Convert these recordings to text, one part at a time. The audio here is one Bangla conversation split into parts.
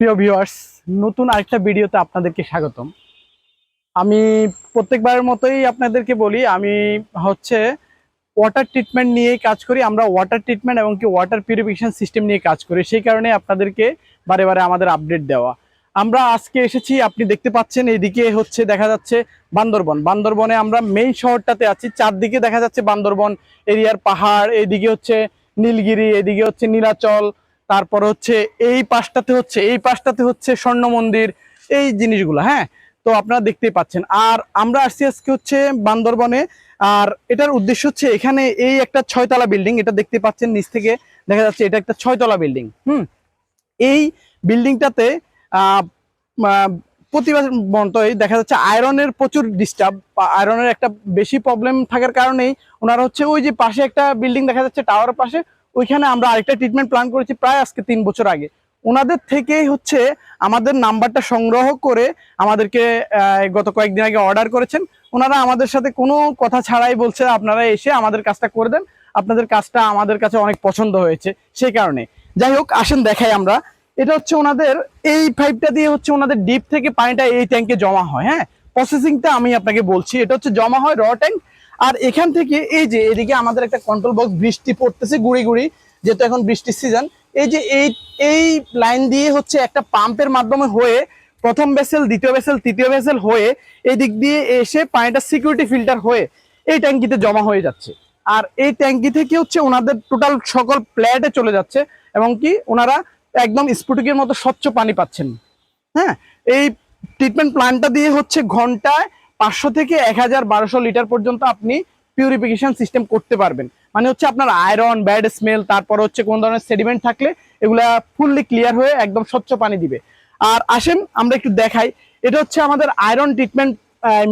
প্রিয় ভিউয়ার্স নতুন আরেকটা ভিডিওতে আপনাদেরকে স্বাগতম। আমি প্রত্যেকবারের মতোই আপনাদেরকে বলি, আমি হচ্ছে ওয়াটার ট্রিটমেন্ট নিয়েই কাজ করি। আমরা ওয়াটার ট্রিটমেন্ট এবং কি ওয়াটার পিউরিফিকেশন সিস্টেম নিয়ে কাজ করি। সেই কারণে আপনাদেরকে বারে বারে আমাদের আপডেট দেওয়া। আমরা আজকে এসেছি, আপনি দেখতে পাচ্ছেন, এইদিকে হচ্ছে দেখা যাচ্ছে বান্দরবন। বান্দরবনে আমরা মেইন শহরটাতে আছি। চারদিকে দেখা যাচ্ছে বান্দরবন, এরিয়ার পাহাড়, এইদিকে হচ্ছে নীলগিরি এদিকে হচ্ছে নীলাচল তারপর হচ্ছে এই পাশটাতে হচ্ছে, এই পাশটাতে হচ্ছে স্বর্ণ মন্দির, এই জিনিসগুলো হ্যাঁ? তো আপনারা দেখতেই পাচ্ছেন। আর আমরা আসছি আজকে হচ্ছে বান্দরবনে। আর এটার উদ্দেশ্য হচ্ছে এখানে এই একটা ছয়তলা বিল্ডিং, এটা দেখতে পাচ্ছেন নিচ থেকে, দেখা যাচ্ছে এটা একটা ছয়তলা বিল্ডিং, হুম? এই বিল্ডিংটাতে প্রতিবার মতোই দেখা যাচ্ছে আয়রনের প্রচুর ডিস্টার্ব আয়রনের একটা বেশি প্রবলেম থাকার কারণেই ওনারা হচ্ছে ওই যে পাশে একটা বিল্ডিং দেখা যাচ্ছে টাওয়ারের পাশে ওইখানে আমরা আরেকটা ট্রিটমেন্ট প্ল্যান করেছি প্রায় আজকে তিন বছর আগে। ওনাদের থেকেই হচ্ছে আমাদের নাম্বারটা সংগ্রহ করে আমাদেরকে গত কয়েকদিন আগে অর্ডার করেছেন। ওনারা আমাদের সাথে কোনো কথা ছাড়াই বলছে, আপনারা এসে আমাদের কাজটা করে দেন। আপনাদের কাজটা আমাদের কাছে অনেক পছন্দ হয়েছে সেই কারণে। যাই হোক, আসেন দেখাই আমরা। এটা হচ্ছে ওনাদের, এই পাইপটা দিয়ে হচ্ছে ওনাদের ডিপ থেকে পানিটা এই ট্যাঙ্কে জমা হয় হ্যাঁ? প্রসেসিংটা আমি আপনাকে বলছি। এটা হচ্ছে জমা হয় র ট্যাঙ্ক আর এখান থেকে এই যে এদিকে আমাদের একটা কন্ট্রোল বক্স বৃষ্টি পড়তেছে গুড়ি গুড়ি, যেহেতু এখন বৃষ্টির সিজন এই যে এই এই লাইন দিয়ে হচ্ছে একটা পাম্পের মাধ্যমে হয়ে প্রথম ভেসেল দ্বিতীয় ভেসেল তৃতীয় ভেসেল হয়ে এই দিক দিয়ে এসে পানিটা সিকিউরিটি ফিল্টার হয়ে এই ট্যাঙ্কিতে জমা হয়ে যাচ্ছে। আর এই ট্যাঙ্কি থেকে হচ্ছে ওনাদের টোটাল সকল প্ল্যাটে চলে যাচ্ছে এবং কি ওনারা একদম স্ফুটিকের মতো স্বচ্ছ পানি পাচ্ছেন। হ্যাঁ এই ট্রিটমেন্ট প্ল্যানটা দিয়ে হচ্ছে ঘন্টায় পাঁচশো থেকে এক হাজার বারোশো লিটার পর্যন্ত আপনি পিউরিফিকেশন সিস্টেম করতে পারবেন। মানে হচ্ছে আপনার আয়রন ব্যাড স্মেল তারপর হচ্ছে কোন ধরনের সেডিমেন্ট থাকলে এগুলা ফুললি ক্লিয়ার হয়ে একদম স্বচ্ছ পানি দিবে। আর আসেন, আমরা একটু দেখাই। এটা হচ্ছে আমাদের আয়রন ট্রিটমেন্ট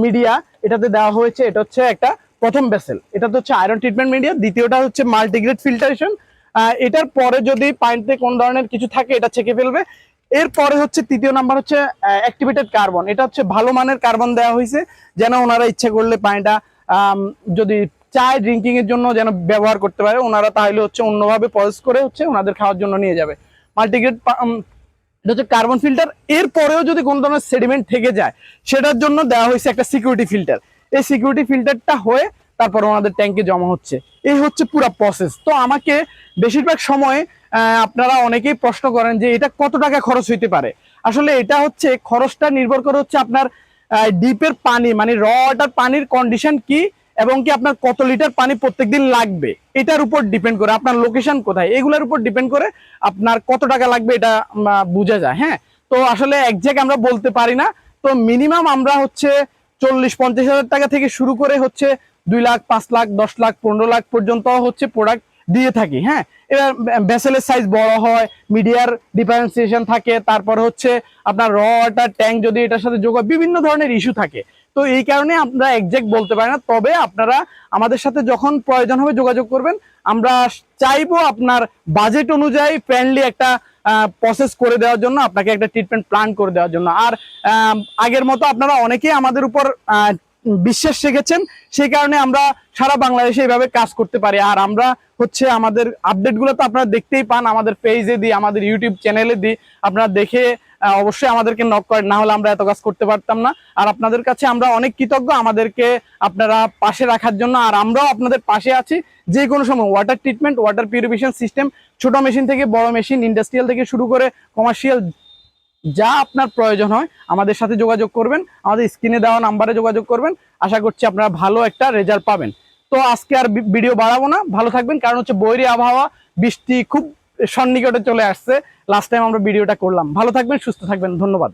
মিডিয়া এটাতে দেওয়া হয়েছে, এটা হচ্ছে একটা প্রথম ভেসেল এটা হচ্ছে আয়রন ট্রিটমেন্ট মিডিয়া দ্বিতীয়টা হচ্ছে মাল্টিগ্রেড ফিল্টারেশন এটার পরে যদি পানিতে কোন ধরনের কিছু থাকে, এটা ছেঁকে ফেলবে। এরপরে হচ্ছে তৃতীয় নাম্বার হচ্ছে অ্যাক্টিভেটেড কার্বন এটা হচ্ছে ভালো মানের কার্বন দেওয়া হয়েছে, যেন ওনারা ইচ্ছে করলে পানিটা যদি চায় ড্রিঙ্কিং এর জন্য যেন ব্যবহার করতে পারে, ওনারা তাহলে হচ্ছে অন্যভাবে প্রসেস করে হচ্ছে ওনাদের খাওয়ার জন্য নিয়ে যাবে। মাল্টিগ্রেড এটা হচ্ছে কার্বন ফিল্টার এরপরেও যদি কোনো ধরনের সেডিমেন্ট থেকে যায়, সেটার জন্য দেওয়া হয়েছে একটা সিকিউরিটি ফিল্টার এই সিকিউরিটি ফিল্টারটা হয়ে তারপর ওনাদের ট্যাঙ্কে জমা হচ্ছে। এই হচ্ছে পুরো প্রসেস তো আমাকে বেশিরভাগ সময় আপনারা অনেকেই প্রশ্ন করেন যে এটা কত টাকা খরচ হইতে পারে? আসলে এটা হচ্ছে, খরচটা নির্ভর করে হচ্ছে আপনার ডিপের পানি মানে র ওয়াটার পানির কন্ডিশন কি এবং কি আপনার কত লিটার পানি প্রত্যেকদিন লাগবে? এটার উপর ডিপেন্ড করে, আপনার লোকেশন কোথায়? এগুলোর উপর ডিপেন্ড করে আপনার কত টাকা লাগবে এটা বোঝা যায় হ্যাঁ? তো আসলে একজ্যাক্ট আমরা বলতে পারি না। তো মিনিমাম আমরা হচ্ছে চল্লিশ পঞ্চাশ হাজার টাকা থেকে শুরু করে হচ্ছে দুই লাখ, পাঁচ লাখ, দশ লাখ, পনেরো লাখ পর্যন্ত হচ্ছে প্রোডাক্ট দিয়ে থাকি হ্যাঁ? এবার ভেসেলের সাইজ বড় হয় মিডিয়ার ডিফারেন্সিয়েশন থাকে, তারপর হচ্ছে আপনার র ওয়াটার ট্যাঙ্ক যদি এটার সাথে যোগ হয়, বিভিন্ন ধরনের ইস্যু থাকে। তো এই কারণে আমরা একজ্যাক্ট বলতে পারি না, তবে আপনারা আমাদের সাথে যখন প্রয়োজন হবে যোগাযোগ করবেন, আমরা চাইব আপনার বাজেট অনুযায়ী ফ্রেন্ডলি একটা প্রসেস করে দেওয়ার জন্য, আপনাকে একটা ট্রিটমেন্ট প্ল্যান করে দেওয়ার জন্য। আর আগের মতো আপনারা অনেকেই আমাদের উপর বিশ্বাস শিখেছেন সেই কারণে আমরা সারা বাংলাদেশে এইভাবে কাজ করতে পারি। আর আমরা হচ্ছে আমাদের আপডেটগুলো তো আপনারা দেখতেই পান, আমাদের পেজে দিই, আমাদের ইউটিউব চ্যানেলে দিই। আপনারা দেখে অবশ্যই আমাদেরকে নক করেন, না হলে আমরা এত কাজ করতে পারতাম না। আর আপনাদের কাছে আমরা অনেক কৃতজ্ঞ, আমাদেরকে আপনারা পাশে রাখার জন্য। আর আমরাও আপনাদের পাশে আছি, যে কোনো সময়। Water treatment water purification system ছোট মেশিন থেকে বড় মেশিন ইন্ডাস্ট্রিয়াল থেকে শুরু করে কমার্শিয়াল যা আপনার প্রয়োজন হয় আমাদের সাথে যোগাযোগ করবেন, আমাদের স্ক্রিনে দেওয়া নাম্বারে যোগাযোগ করবেন। আশা করছি আপনারা ভালো একটা রেজাল্ট পাবেন। তো আজকে আর ভিডিও বাড়াবো না, ভালো থাকবেন, কারণ হচ্ছে বৈরি আবহাওয়া, বৃষ্টি খুব সন্নিকটে চলে আসছে। লাস্ট টাইম আমরা ভিডিওটা করলাম। ভালো থাকবেন, সুস্থ থাকবেন, ধন্যবাদ।